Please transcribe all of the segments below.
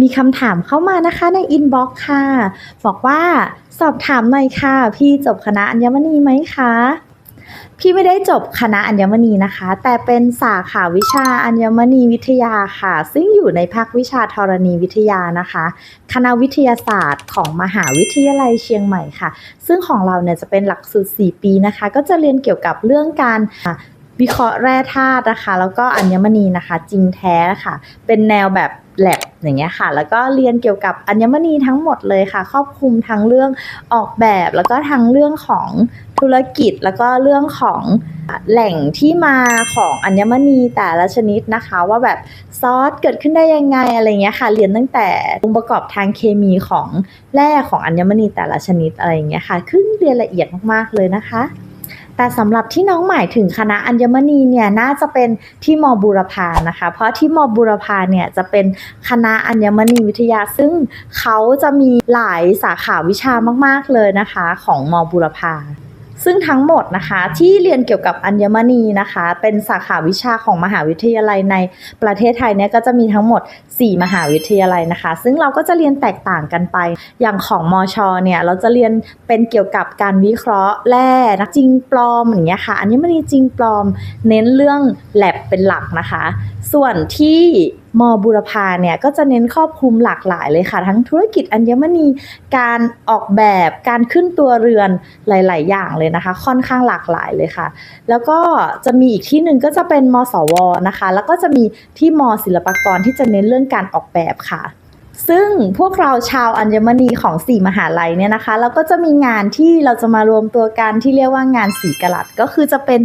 มีคำถามเข้ามานะคะในอินบ็อกซ์ค่ะ บอกว่าสอบถามหน่อยค่ะ พี่จบคณะอัญมณีไหมคะพี่ไม่ได้จบคณะอัญมณีนะคะ แต่เป็นสาขาวิชาอัญมณีวิทยาค่ะ ซึ่งอยู่ในภาควิชาธรณีวิทยานะคะ คณะวิทยาศาสตร์ของมหาวิทยาลัยเชียงใหม่ค่ะ ซึ่งของเราเนี่ยจะเป็นหลักสูตร 4 ปีนะคะ ก็จะเรียนเกี่ยวกับเรื่องการวิเคราะห์แร่ธาตุนะคะ แล้วก็อัญมณีนะคะ จริงแท้ค่ะ เป็นแนวแบบแลบ อย่างเงี้ยค่ะ แล้วก็เรียนเกี่ยวกับอัญมณีทั้งหมดเลยค่ะ ครอบคลุมทั้งเรื่องออกแบบแล้วก็ทั้งเรื่องของธุรกิจแล้วก็เรื่องของแหล่งที่มาของอัญมณีแต่ละชนิดนะคะ ว่าแบบซอสเกิดขึ้นได้ยังไงอะไรเงี้ยค่ะ เรียนตั้งแต่องค์ประกอบทางเคมีของแร่ของอัญมณีแต่ละชนิดอะไรเงี้ยค่ะคือเรียนละเอียดมากๆเลยนะคะ แต่สำหรับที่น้องหมายถึงคณะอัญมณีเนี่ยน่าจะเป็นที่มบุรพานะคะ เพราะที่มบุรพาเนี่ยจะเป็นคณะอัญมณีวิทยา ซึ่งเขาจะมีหลายสาขาวิชามาก ๆเลยนะคะ ของมบุรพา ซึ่งทั้งหมดนะคะที่เรียนเกี่ยวกับอัญมณีนะคะ เป็นสาขาวิชาของมหาวิทยาลัยในประเทศไทยเนี่ยก็จะมีทั้งหมด 4 มหาวิทยาลัยนะคะ ซึ่งเราก็จะเรียนแตกต่างกันไป อย่างของมอชอเนี่ยเราจะเรียนเป็นเกี่ยวกับการวิเคราะห์แร่นะจริงปลอมอย่างเงี้ยค่ะอัญมณีจริงปลอม เน้นเรื่องแลบเป็นหลักนะคะ ส่วนที่มบุรพาเนี่ยก็จะเน้นครอบคลุมหลากหลายเลยค่ะ ทั้งธุรกิจอัญมณีการออกแบบการขึ้นตัวเรือนหลาย ๆ อย่างเลยนะคะ ค่อนข้างหลากหลายเลยค่ะ แล้วก็จะมีอีกที่หนึ่งก็จะเป็นมสวนะคะ แล้วก็จะมีที่มศิลปากรที่จะเน้นเรื่องการออกแบบค่ะ ซึ่งพวกเราชาวอัญมณีของ4มหาลัยเนี่ยนะคะเราก็จะมีงานที่เราจะมารวมตัวกันที่เรียกว่างานสีกะลัดก็คือจะเป็น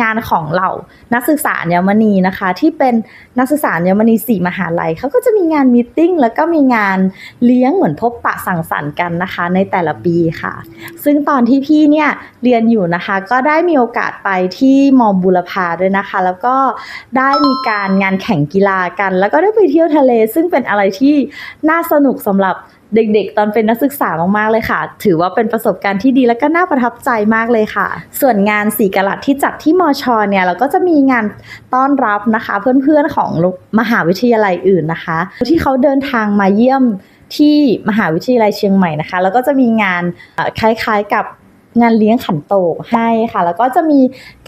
งานของเรานักศึกษาอัญมณีนะคะ ที่เป็นนักศึกษาอัญมณี4มหาลัยเขาก็จะมีงานมีติ้งแล้วก็มีงานเลี้ยงเหมือนพบปะสังสรรค์กันนะคะ ในแต่ละปีค่ะ ซึ่งตอนที่พี่เนี่ยเรียนอยู่นะคะ ก็ได้มีโอกาสไปที่มอบุรพาด้วยนะคะ แล้วก็ได้มีการงานแข่งกีฬากัน แล้วก็ได้ไปเที่ยวทะเล ซึ่งเป็นอะไรที่น่าสนุกสำหรับเด็กๆ ตอนเป็นนักศึกษามากๆเลยค่ะ ถือว่าเป็นประสบการณ์ที่ดีและก็น่าประทับใจมากเลยค่ะ ส่วนงานสีกะลัดที่จัดที่มอชอเนี่ยเราก็จะมีงานต้อนรับนะคะ เพื่อนๆของมหาวิทยาลัยอื่นนะคะ ที่เขาเดินทางมาเยี่ยมที่มหาวิทยาลัยเชียงใหม่นะคะ แล้วก็จะมีงานคล้ายๆกับ งานเลี้ยงขันโตกให้ค่ะ แล้วก็จะมี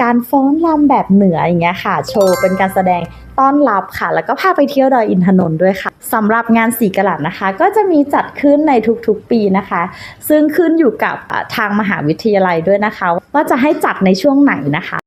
การฟ้อนรำแบบเหนืออย่างเงี้ยค่ะ โชว์เป็นการแสดงต้อนรับค่ะ แล้วก็พาไปเที่ยวดอยอินทนนท์ด้วยค่ะสำหรับงานสีกะลัดนะคะ ก็จะมีจัดขึ้นในทุกๆปีนะคะ ซึ่งขึ้นอยู่กับทางมหาวิทยาลัยด้วยนะคะ ว่าจะให้จัดในช่วงไหนนะคะ